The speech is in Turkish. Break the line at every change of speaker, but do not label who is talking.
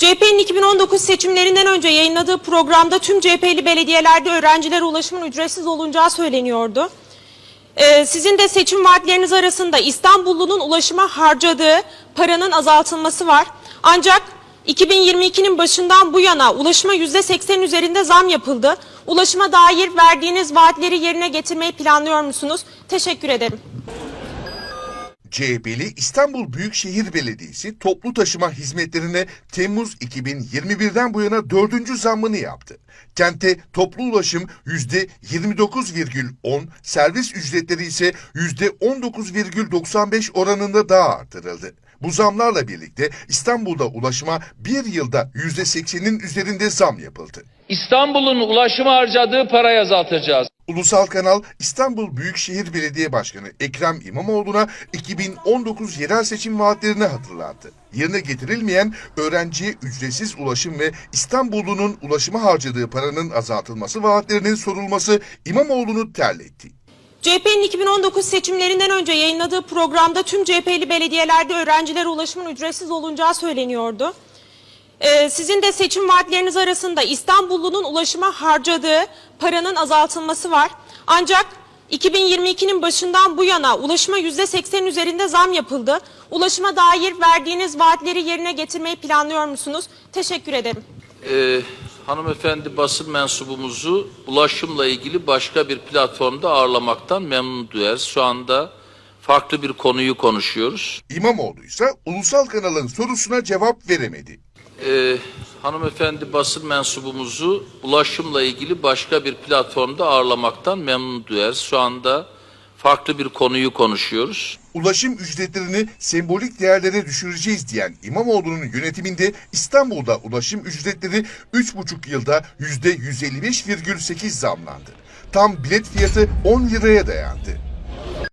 CHP'nin 2019 seçimlerinden önce yayınladığı programda tüm CHP'li belediyelerde öğrencilere ulaşımın ücretsiz olunacağı söyleniyordu. Ee, sizin de seçim vaatleriniz arasında İstanbullunun ulaşıma harcadığı paranın azaltılması var. Ancak 2022'nin başından bu yana ulaşıma %80 üzerinde zam yapıldı. Ulaşıma dair verdiğiniz vaatleri yerine getirmeyi planlıyor musunuz? Teşekkür ederim.
CHP'li İstanbul Büyükşehir Belediyesi toplu taşıma hizmetlerine Temmuz 2021'den bu yana dördüncü zammını yaptı. Kente toplu ulaşım %29,10, servis ücretleri ise %19,95 oranında daha artırıldı. Bu zamlarla birlikte İstanbul'da ulaşıma bir yılda %80'in üzerinde zam yapıldı.
İstanbul'un ulaşıma harcadığı parayı azaltacağız.
Ulusal Kanal İstanbul Büyükşehir Belediye Başkanı Ekrem İmamoğlu'na 2019 yerel seçim vaatlerini hatırlattı. Yerine getirilmeyen öğrenciye ücretsiz ulaşım ve İstanbullu'nun ulaşıma harcadığı paranın azaltılması vaatlerinin sorulması İmamoğlu'nu terletti.
CHP'nin 2019 seçimlerinden önce yayınladığı programda tüm CHP'li belediyelerde öğrencilere ulaşımın ücretsiz olunacağı söyleniyordu. Ee, sizin de seçim vaatleriniz arasında İstanbullunun ulaşıma harcadığı paranın azaltılması var. Ancak 2022'nin başından bu yana ulaşıma %80 üzerinde zam yapıldı. Ulaşıma dair verdiğiniz vaatleri yerine getirmeyi planlıyor musunuz? Teşekkür ederim.
Ee, hanımefendi basın mensubumuzu ulaşımla ilgili başka bir platformda ağırlamaktan memnun duyarız. Şu anda farklı bir konuyu konuşuyoruz.
İmamoğlu ise Ulusal Kanal'ın sorusuna cevap veremedi.
Ee, hanımefendi basın mensubumuzu ulaşımla ilgili başka bir platformda ağırlamaktan memnun duyarız. Şu anda farklı bir konuyu konuşuyoruz.
Ulaşım ücretlerini sembolik değerlere düşüreceğiz diyen İmamoğlu'nun yönetiminde İstanbul'da ulaşım ücretleri 3,5 yılda %155,8 zamlandı. Tam bilet fiyatı 10 liraya dayandı.